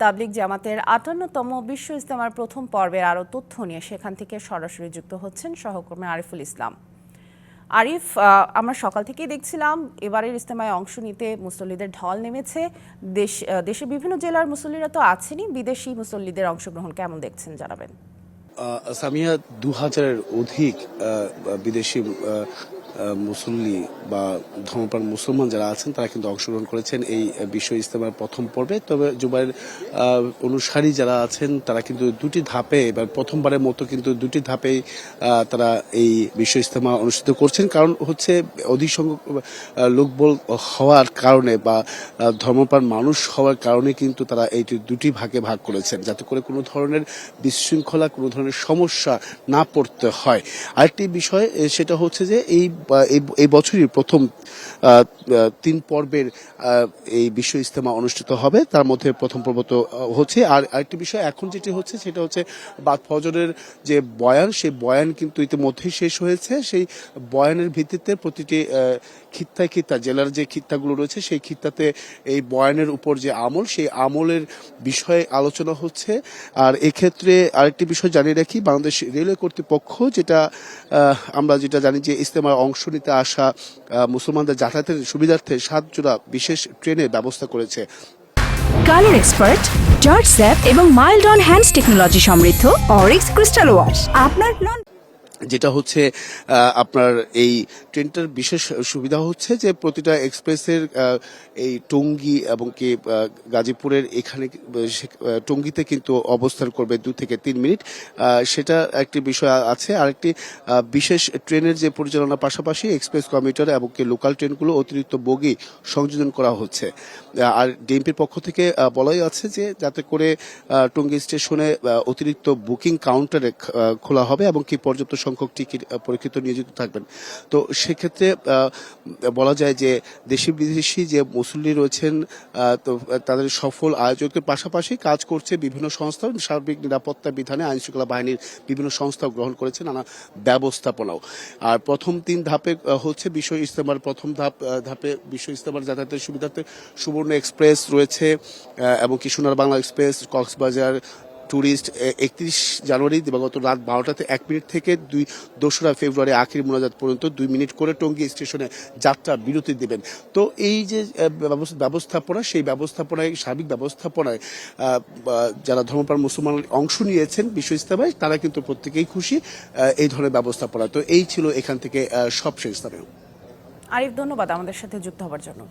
তাবলিগ জামাতের আটান্নতম বিশ্ব ইজতেমার প্রথম পর্বের আরও তথ্য নিয়ে সেখান থেকে সরাসরি যুক্ত হচ্ছেন সহকর্মী আরিফুল ইসলাম। আরিফ আমরা সকাল থেকেই দেখছিলাম, এবারের ইজতেমায় অংশ নিতে মুসল্লিদের ঢল নেমেছে। দেশ দেশের বিভিন্ন জেলার মুসল্লিরা তো আছেনই, বিদেশি মুসল্লিদের অংশগ্রহণ কেমন দেখছেন জানাবেন? সামিয়া দু হাজারের অধিক বিদেশি মুসল্লি বা ধর্মপ্রাণ মুসলমান যারা আছেন, তারা কিন্তু অংশগ্রহণ করেছেন এই বিশ্ব ইজতেমার প্রথম পর্বে। তবে জুবাইয়ের অনুসারী যারা আছেন, তারা কিন্তু দুটি ধাপে এবার প্রথমবারের মতো কিন্তু দুটি ধাপেই তারা এই বিশ্ব ইজতেমা অনুষ্ঠিত করছেন। কারণ হচ্ছে অধিক সংখ্যক লোকবল হওয়ার কারণে বা ধর্মপ্রাণ মানুষ হওয়ার কারণে কিন্তু তারা এই দুটি ভাগে ভাগ করেছেন, যাতে করে কোনো ধরনের বিশৃঙ্খলা, কোনো ধরনের সমস্যা না পড়তে হয়। আরেকটি বিষয় সেটা হচ্ছে যে এই এই- বছরই প্রথম তিন পর্বের এই বিশ্ব ইজতেমা অনুষ্ঠিত হবে। তার মধ্যে প্রথম পর্ব তো হচ্ছে। আর আরেকটি বিষয় এখন যেটি হচ্ছে সেটা হচ্ছে বাদ ফজরের যে বয়ান সেই বয়ান কিন্তু ইতিমধ্যেই শেষ হয়েছে। সেই বয়ানের ভিত্তিতে প্রতিটি আহ, খিত্তায় খিত্তা জেলার যে খিত্তাগুলো রয়েছে সেই খিত্তাতে এই বয়ানের উপর যে আমল সেই আমলের বিষয়ে আলোচনা হচ্ছে। আর এক্ষেত্রে আরেকটি বিষয় জানিয়ে রাখি বাংলাদেশ রেলওয়ে কর্তৃপক্ষ যেটা আমরা যেটা জানি যে ইস্তেমায় অংশ নিতে আসা মুসলমানদের যাতায়াতের সুবিধার্থে সাত জোড়া বিশেষ ট্রেনের ব্যবস্থা করেছে। কালার এক্সপার্ট জর্জ স্যাপ এবং মাইল্ড অন হ্যান্ডস টেকনোলজি সমৃদ্ধ অরিক্স ক্রিস্টাল ওয়াশ। আপনার যেটা হচ্ছে আপনার এই ট্রেনটার বিশেষ সুবিধা হচ্ছে যে প্রতিটা এক্সপ্রেসের এই টঙ্গী এবং কি গাজীপুরের এখানে টঙ্গীতে কিন্তু অবস্থান করবে দু থেকে তিন মিনিট। সেটা একটি বিষয় আছে। আরেকটি বিশেষ ট্রেনের যে পরিচালনার পাশাপাশি এক্সপ্রেস কমিউটার এবং কি লোকাল ট্রেনগুলো অতিরিক্ত বগি সংযোজন করা হচ্ছে। আর ডিএমপির পক্ষ থেকে বলাই আছে যে যাতে করে টঙ্গী স্টেশনে অতিরিক্ত বুকিং কাউন্টারে খোলা হবে এবং কি পর্যাপ্ত সংখ্যক টিকিট পরীক্ষিত নিয়োজিত থাকবেন। তো সেক্ষেত্রে বলা যায় যে দেশি বিদেশি যে মুসল্লি রয়েছেন তো তাদের সফল আয়োজকের পাশাপাশি কাজ করছে বিভিন্ন সংস্থা, সার্বিক নিরাপত্তা বিধানে আইন শৃঙ্খলা বাহিনীর বিভিন্ন সংস্থা গ্রহণ করেছে নানা ব্যবস্থাপনাও। আর প্রথম তিন ধাপে হচ্ছে বিশ্ব ইস্তেমার প্রথম ধাপ ধাপে বিশ্ব ইস্তেমার যাতায়াতের সুবিধার্থে সুবর্ণ এক্সপ্রেস রয়েছে এবং কি সোনার বাংলা এক্সপ্রেস, কক্সবাজার ট্যুরিস্ট একত্রিশ জানুয়ারি দিবাগত রাত বারোটাতে এক মিনিট থেকে দুই দোসরা ফেব্রুয়ারি আখির মোনাজাত পর্যন্ত দুই মিনিট করে টঙ্গী স্টেশনে যাত্রা বিরতি দিবেন। তো এই যে ব্যবস্থা- ব্যবস্থাপনা, সেই ব্যবস্থাপনায়, সার্বিক ব্যবস্থাপনায় যারা ধর্মপ্রাণ মুসলমান অংশ নিয়েছেন বিশ্ব ইস্তেমায়, তারা কিন্তু প্রত্যেকেই খুশি এই ধরনের ব্যবস্থাপনা। তো এই ছিল এখান থেকে সবশেষ স্থানীয় আরিফ, ধন্যবাদ আমাদের সাথে যুক্ত হওয়ার জন্য।